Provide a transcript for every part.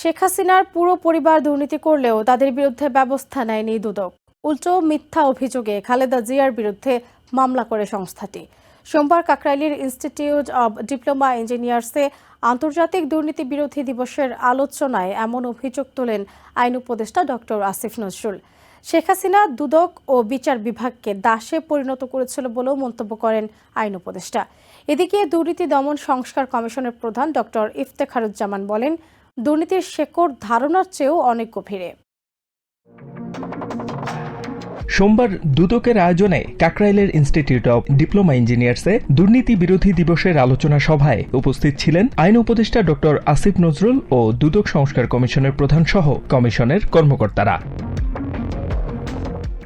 শেখ হাসিনার পুরো পরিবার দুর্নীতি করলেও তাদের বিরুদ্ধে ব্যবস্থা নেয়নি দুদক। উল্টো মিথ্যা অভিযোগে খালেদা জিয়ার বিরুদ্ধে মামলা করে সংস্থাটি। সোমবার কাকরাইলির ইনস্টিটিউট অব ডিপ্লোমা ইঞ্জিনিয়ার্সে আন্তর্জাতিক দুর্নীতি বিরোধী দিবসের আলোচনায় এমন অভিযোগ তোলেন আইন উপদেষ্টা ডক্টর আসিফ নজরুল। শেখ হাসিনা দুদক ও বিচার বিভাগকে দাসে পরিণত করেছিল বলেও মন্তব্য করেন আইন উপদেষ্টা। এদিকে দুর্নীতি দমন সংস্কার কমিশনের প্রধান ডক্টর ইফতেখারুজ্জামান বলেন দুর্নীতির শেকড় ধারণার চেয়েও অনেক গভীরে। সোমবার দুদকের আয়োজনে কাকরাইলের ইনস্টিটিউট অব ডিপ্লোমা ইঞ্জিনিয়ার্সে দুর্নীতি বিরোধী দিবসের আলোচনা সভায় উপস্থিত ছিলেন আইন উপদেষ্টা ড আসিফ নজরুল ও দুদক সংস্কার কমিশনের প্রধান সহ কমিশনের কর্মকর্তারা।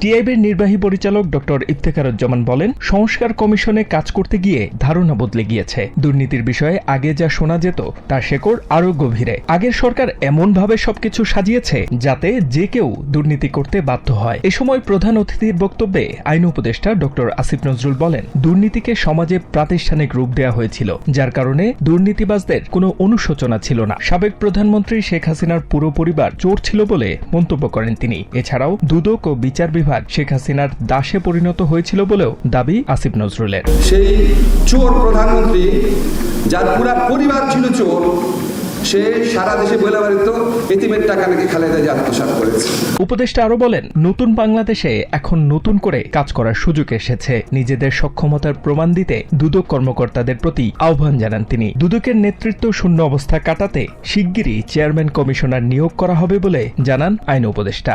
টিআইবির নির্বাহী পরিচালক ডক্টর ইফতেখারুজ্জামান বলেন, সংস্কার কমিশনে কাজ করতে গিয়ে ধারণা বদলে গিয়েছে। দুর্নীতির বিষয়ে আগে যা শোনা যেত, তার শেকড় আরও গভীরে। আগের সরকার এমনভাবে সবকিছু সাজিয়েছে যাতে যে কেউ দুর্নীতি করতে বাধ্য হয়। এ সময় প্রধান অতিথির বক্তব্যে আইন উপদেষ্টা ডক্টর আসিফ নজরুল বলেন, দুর্নীতিকে সমাজে প্রাতিষ্ঠানিক রূপ দেওয়া হয়েছিল, যার কারণে দুর্নীতিবাজদের কোনো অনুশোচনা ছিল না। সাবেক প্রধানমন্ত্রী শেখ হাসিনার পুরো পরিবার চোর ছিল বলে মন্তব্য করেন তিনি। এছাড়াও দুদক ও বিচার বিভাগ শেখ হাসিনার দাসে পরিণত হয়েছিল বলেও দাবি আসিফ নজরুলের। সেই চোর প্রধানমন্ত্রী যার পুরা পরিবার ছিল চোর সে সারা দেশে বলে বেড়িত এতিমের টাকা নাকি খালেদা জিয়া আত্মসাৎ করেছে। উপদেষ্টা আরও বলেন নতুন বাংলাদেশে এখন নতুন করে কাজ করার সুযোগ এসেছে। নিজেদের সক্ষমতার প্রমাণ দিতে দুদক কর্মকর্তাদের প্রতি আহ্বান জানান তিনি। দুদকের নেতৃত্ব শূন্য অবস্থা কাটাতে শিগগিরই চেয়ারম্যান কমিশনার নিয়োগ করা হবে বলে জানান আইন উপদেষ্টা।